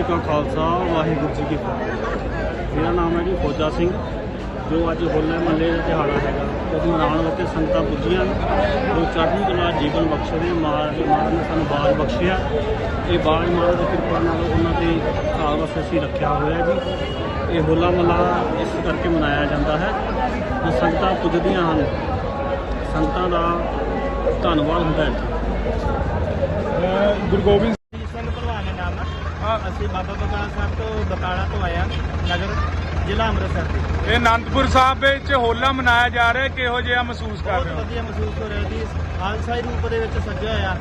ਜੀ ਕਾ ਖਾਲਸਾ, ਵਾਹਿਗੁਰੂ ਜੀ ਕੀ ਫਤਿਹ। ਮੇਰਾ ਨਾਮ ਹੈ ਜੀ ਫੌਜਾ ਸਿੰਘ, ਜੋ ਅੱਜ ਹੋਲੇ ਮਹੱਲੇ ਦਾ ਦਿਹਾੜਾ ਹੈਗਾ। ਉਹ ਮਨਾਉਣ ਵਾਸਤੇ ਸੰਗਤਾਂ ਪੁੱਜੀਆਂ ਨੇ ਜੋ ਚੜ੍ਹਦੀ ਕਲਾ ਜੀਵਨ ਬਖਸ਼ੇ ਦੇ ਮਹਾਰਾਜ ਮਹਾਰਾਜ ਨੇ ਸਾਨੂੰ ਬਾਜ ਬਖਸ਼ਿਆ। ਇਹ ਬਾਜ ਮਹਾਰਾਜ ਦੀ ਕਿਰਪਾ ਨਾਲ ਉਹਨਾਂ ਦੇ ਸਾਲ ਵਾਸਤੇ ਅਸੀਂ ਰੱਖਿਆ ਹੋਇਆ ਜੀ। ਇਹ ਹੋਲਾ ਮਹੱਲਾ ਇਸ ਕਰਕੇ ਮਨਾਇਆ ਜਾਂਦਾ ਹੈ ਜੋ ਸੰਗਤਾਂ ਪੁੱਜਦੀਆਂ ਹਨ। ਸੰਗਤਾਂ ਦਾ ਧੰਨਵਾਦ ਹੁੰਦਾ ਹੈ ਗੁਰੂ ਗੋਬਿੰਦ ਆ ਅਸੀਂ ਬਾਬਾ ਬਕਾਲਾ ਸਾਹਿਬ ਤੋਂ ਬਕਾਲਾ ਤੋਂ ਆਇਆ ਨਗਰ ਜ਼ਿਲ੍ਹਾ ਅੰਮ੍ਰਿਤਸਰ ਤੋਂ ਇਹ ਅਨੰਦਪੁਰ ਸਾਹਿਬ ਵਿੱਚ ਹੋਲਾ ਮਨਾਇਆ ਜਾ ਰਿਹਾ ਕਿਹੋ ਜਿਹਾ ਮਹਿਸੂਸ ਕਰ ਬਹੁਤ ਰਹੇ ਹੋ? ਵਧੀਆ ਮਹਿਸੂਸ ਹੋ ਰਿਹਾ ਜੀ। ਖਾਲਸਾਈ ਰੂਪ ਦੇ ਵਿੱਚ ਸੱਜਿਆ ਹੋਇਆ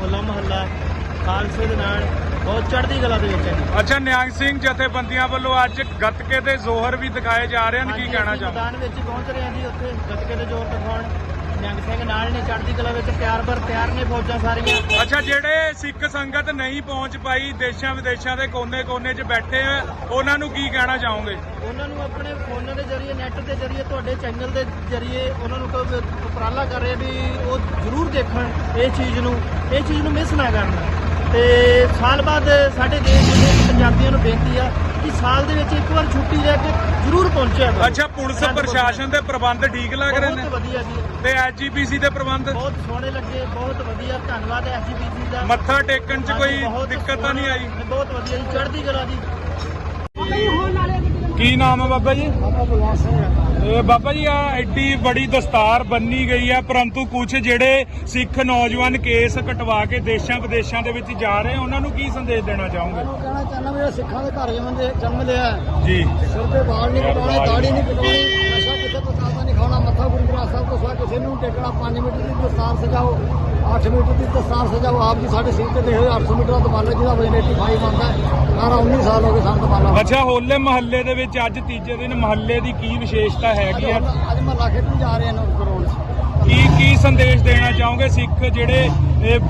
ਹੋਲਾ ਮਹੱਲਾ ਖਾਲਸੇ ਦੇ ਨਾਲ ਬਹੁਤ ਚੜ੍ਹਦੀ ਕਲਾ ਦੇ ਵਿੱਚ ਹੈ ਜੀ। ਅੱਛਾ ਨਿਹੰਗ ਸਿੰਘ ਜਥੇਬੰਦੀਆਂ ਵੱਲੋਂ ਅੱਜ ਗੱਤਕੇ ਦੇ ਜ਼ੋਹਰ ਵੀ ਦਿਖਾਏ ਜਾ ਰਹੇ ਹਨ ਕੀ ਹਾਂਜੀ, ਕਹਿਣਾ ਅਸੀਂ ਚਾਹੁੰਦੇ ਮੈਦਾਨ ਵਿੱਚ ਪਹੁੰਚ ਰਹੇ ਹਾਂ ਜੀ ਉੱਥੇ ਗੱਤਕੇ ਦੇ ਜ਼ੋਰ ਦਿਖਾਉਣ। ਨਿਹੰਗ ਸਿੰਘ ਨਾਲ ਨੇ ਚੜ੍ਹਦੀ ਕਲਾ ਵਿੱਚ ਤਿਆਰ ਬਰ ਤਿਆਰ ਨੇ ਫੌਜਾਂ ਸਾਰੀਆਂ। ਅੱਛਾ ਜਿਹੜੇ ਸਿੱਖ ਸੰਗਤ ਨਹੀਂ ਪਹੁੰਚ ਪਾਈ ਦੇਸ਼ਾਂ ਵਿਦੇਸ਼ਾਂ ਦੇ ਕੋਨੇ-ਕੋਨੇ 'ਚ ਬੈਠੇ ਆ ਉਹਨਾਂ ਨੂੰ ਕੀ ਕਹਿਣਾ ਚਾਹੋਗੇ? ਉਹਨਾਂ ਨੂੰ ਆਪਣੇ ਫੋਨਾਂ ਦੇ ਜ਼ਰੀਏ ਨੈੱਟ ਦੇ ਜ਼ਰੀਏ ਤੁਹਾਡੇ ਚੈਨਲ ਦੇ ਜ਼ਰੀਏ ਉਹਨਾਂ ਨੂੰ ਕੋਈ ਉਪਰਾਲਾ ਕਰ ਰਹੇ ਵੀ ਉਹ ਜ਼ਰੂਰ ਦੇਖਣ ਇਹ ਚੀਜ਼ ਨੂੰ ਇਹ ਚੀਜ਼ ਨੂੰ ਮਿਸ ਨਾ ਕਰਨ। ਤੇ ਸਾਲ ਬਾਅਦ ਸਾਡੇ ਦੇਸ਼ ਦੇ ਪੰਜਾਬੀਆਂ ਨੂੰ ਬੇਨਤੀ ਆ ਕਿ ਸਾਲ ਦੇ ਵਿੱਚ ਇੱਕ ਵਾਰ ਛੁੱਟੀ ਲੈ ਕੇ ਜ਼ਰੂਰ ਪਹੁੰਚਿਆ ਕਰੋ। ਅੱਛਾ ਪੁਲਿਸ ਪ੍ਰਸ਼ਾਸਨ ਦੇ ਪ੍ਰਬੰਧ ਠੀਕ ਲੱਗ ਰਹੇ ਨੇ? ਬਹੁਤ ਵਧੀਆ ਜੀ। ਤੇ ਐਜੀਪੀਸੀ ਦੇ ਪ੍ਰਬੰਧ? ਬਹੁਤ ਸੋਹਣੇ ਲੱਗੇ ਬਹੁਤ ਵਧੀਆ ਧੰਨਵਾਦ ਐਸਜੀਪੀਸੀ ਦਾ। ਮੱਥਾ ਟੇਕਣ 'ਚ ਕੋਈ ਬਹੁਤ ਦਿੱਕਤ ਤਾਂ ਨਹੀਂ ਆਈ? ਬਹੁਤ ਵਧੀਆ ਜੀ ਚੜ੍ਹਦੀ ਕਲਾ ਜੀ। ਕੀ ਨਾਮ ਹੈ ਬਾਬਾ ਜੀ? ਬਾਬਾ ਬਲਵਾਨ ਸਿੰਘ ਇਹ ਬਾਬਾ ਜੀ ਆ ਐਡੀ ਬੜੀ ਦਸਤਾਰ ਬੰਨੀ ਗਈ ਹੈ ਪਰੰਤੂ ਕੁਝ ਜਿਹੜੇ ਸਿੱਖ ਨੌਜਵਾਨ ਕੇਸ ਕਟਵਾ ਕੇ ਦੇਸ਼ਾਂ ਵਿਦੇਸ਼ਾਂ ਦੇ ਵਿੱਚ ਜਾ ਰਹੇ ਉਹਨਾਂ ਨੂੰ ਕੀ ਸੰਦੇਸ਼ ਦੇਣਾ ਚਾਹੋਗੇ? ਕਹਿਣਾ ਚਾਹੁੰਦਾ ਵੀ ਸਿੱਖਾਂ ਦੇ ਘਰ ਜਨਮ ਲਿਆ। ਜੀ। ਸਿਰ ਤੇ ਵਾਲ ਨਹੀਂ ਕਟਾਉਣੇ ਦਾੜੀ ਨਹੀਂ ਕਟਾਉਣੀ। ਨਸ਼ਾ ਕਿਸੇ ਪ੍ਰਕਾਰ ਦਾ ਨਹੀਂ ਖਾਣਾ ਮੱਥਾ ਗੁਰੂ ਗ੍ਰੰਥ ਸਾਹਿਬ ਤੋਂ ਸਿਵਾ ਕਿਸੇ ਨੂੰ ਟੇਕਣਾ 5 ਮੀਟਰ ਦੀ ਦਸਤਾਰ ਸਜਾਓ 8 ਮੀਟਰ ਦੀ ਦਸਤਾਰ ਸਜਾਓ ਆਪ ਜੀ ਸਾਡੇ ਸਿਰ ਤੇ ਦੇਖੋ 800 ਮੀਟਰ ਦਾ ਦਮਾਲਾ ਜਿਹਦਾ ਵਜਨ 85 ਬਣਦਾ ਹੈ। ਸਾਰਾ 19 ਸਾਲ ਹੋ ਗਏ ਸਾਨੂੰ ਦਮਾਲਾ ਅੱਛਾ ਹੋਲੇ ਮਹੱਲੇ ਦੇ ਵਿੱਚ ਅੱਜ ਤੀਜੇ ਦਿਨ ਮਹੱਲੇ ਦੀ ਕੀ ਵਿਸ਼ੇਸ਼ਤਾ ਹੈਗੀ ਆ? ਅੱਜ ਮਹੱਲਾ ਖੇਡਣ ਜਾ ਰਹੇ ਨੇ 'ਚ ਕੀ ਕੀ ਸੰਦੇਸ਼ ਦੇਣਾ ਚਾਹੋਗੇ? ਸਿੱਖ ਜਿਹੜੇ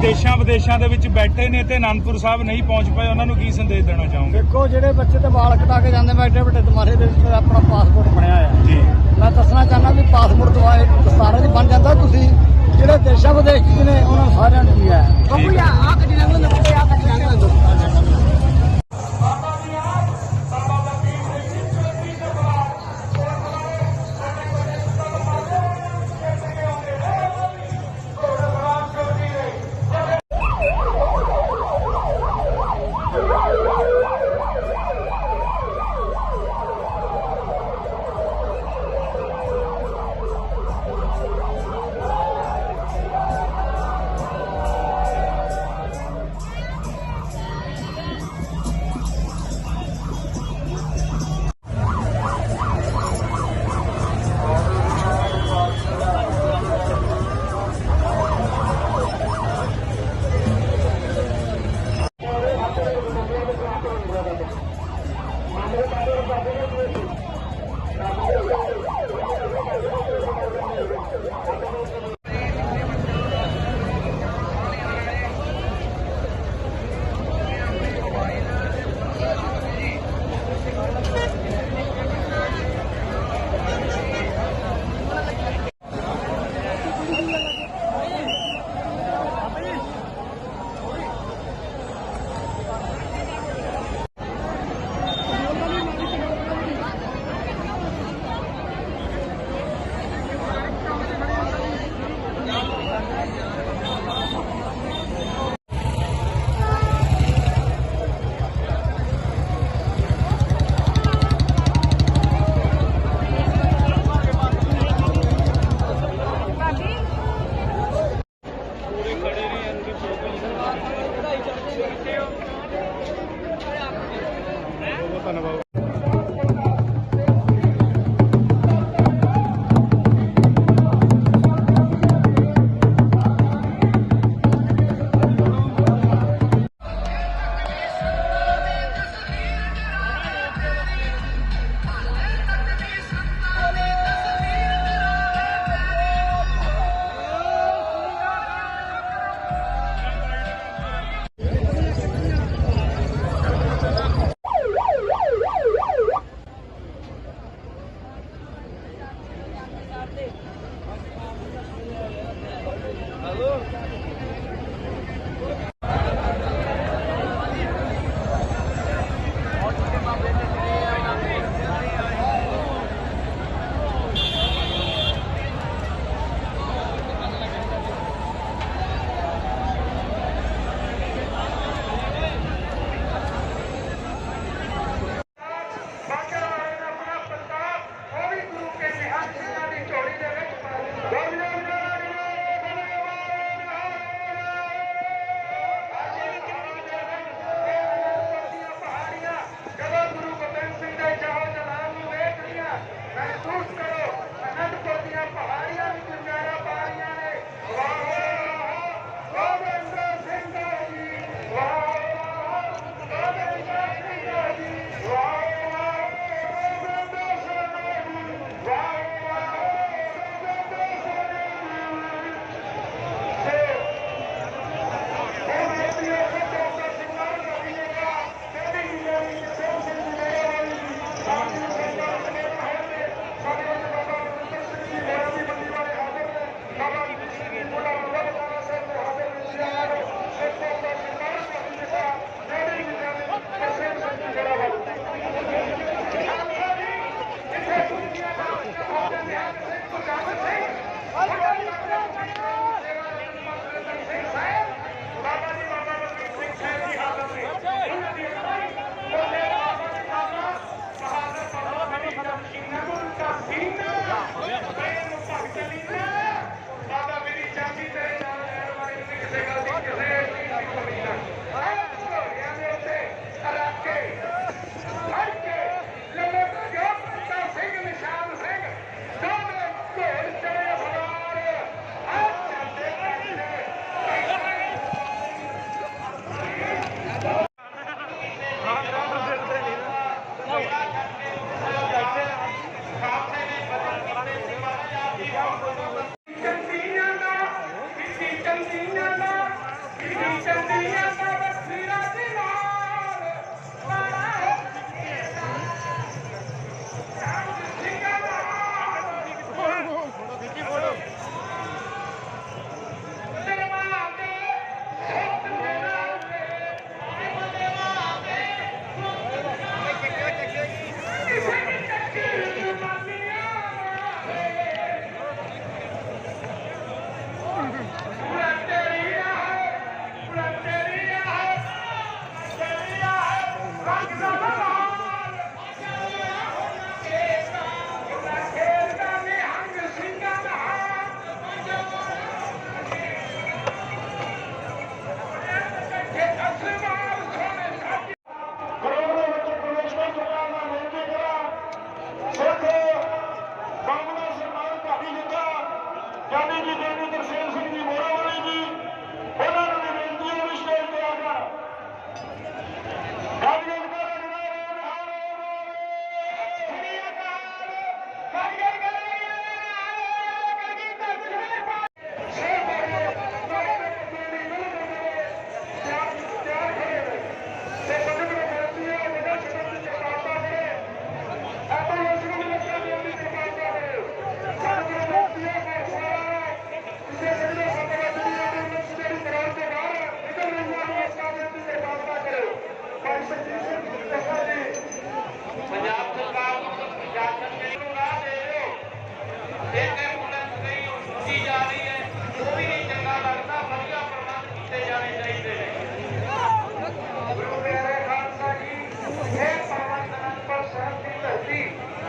ਦੇਸ਼ਾਂ ਵਿਦੇਸ਼ਾਂ ਦੇ ਵਿੱਚ ਬੈਠੇ ਨੇ ਤੇ ਅਨੰਦਪੁਰ ਸਾਹਿਬ ਨਹੀਂ ਪਹੁੰਚ ਪਾਏ ਉਹਨਾਂ ਨੂੰ ਕੀ ਸੰਦੇਸ਼ ਦੇਣਾ ਚਾਹੋਗੇ? ਦੇਖੋ ਜਿਹੜੇ ਬੱਚੇ ਤੇ ਵਾਲ ਕਟਾ ਕੇ ਜਾਂਦੇ ਬੈਠੇ ਵੱਡੇ ਦਮਾਰੇ ਦੇ ਵਿੱਚ ਆਪਣਾ ਪਾਸਪੋਰਟ ਬਣਿਆ ਹੋਇਆ ਜੀ ਮੈਂ ਦੱਸਣਾ ਚਾਹੁੰਦਾ ਵੀ ਪਾਸਪੋਰਟ ਦਵਾਏ ਦਸਤਾਰਾਂ ਦੀ ਬਣ ਜਾਂਦਾ ਤੁਸੀਂ ਜਿਹੜੇ ਦੇਸ਼ਾਂ ਵਿਦੇਸ਼ 'ਚ ਨੇ ਉਹਨਾਂ ਸਾਰਿਆਂ ਨੂੰ ਵੀ ਹੈ ਠੀਕ ਹੈ।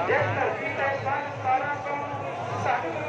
ਜਿਸ ਧਰਤੀ ਤੇ ਸੰਨ 1700 ਸਾਡੇ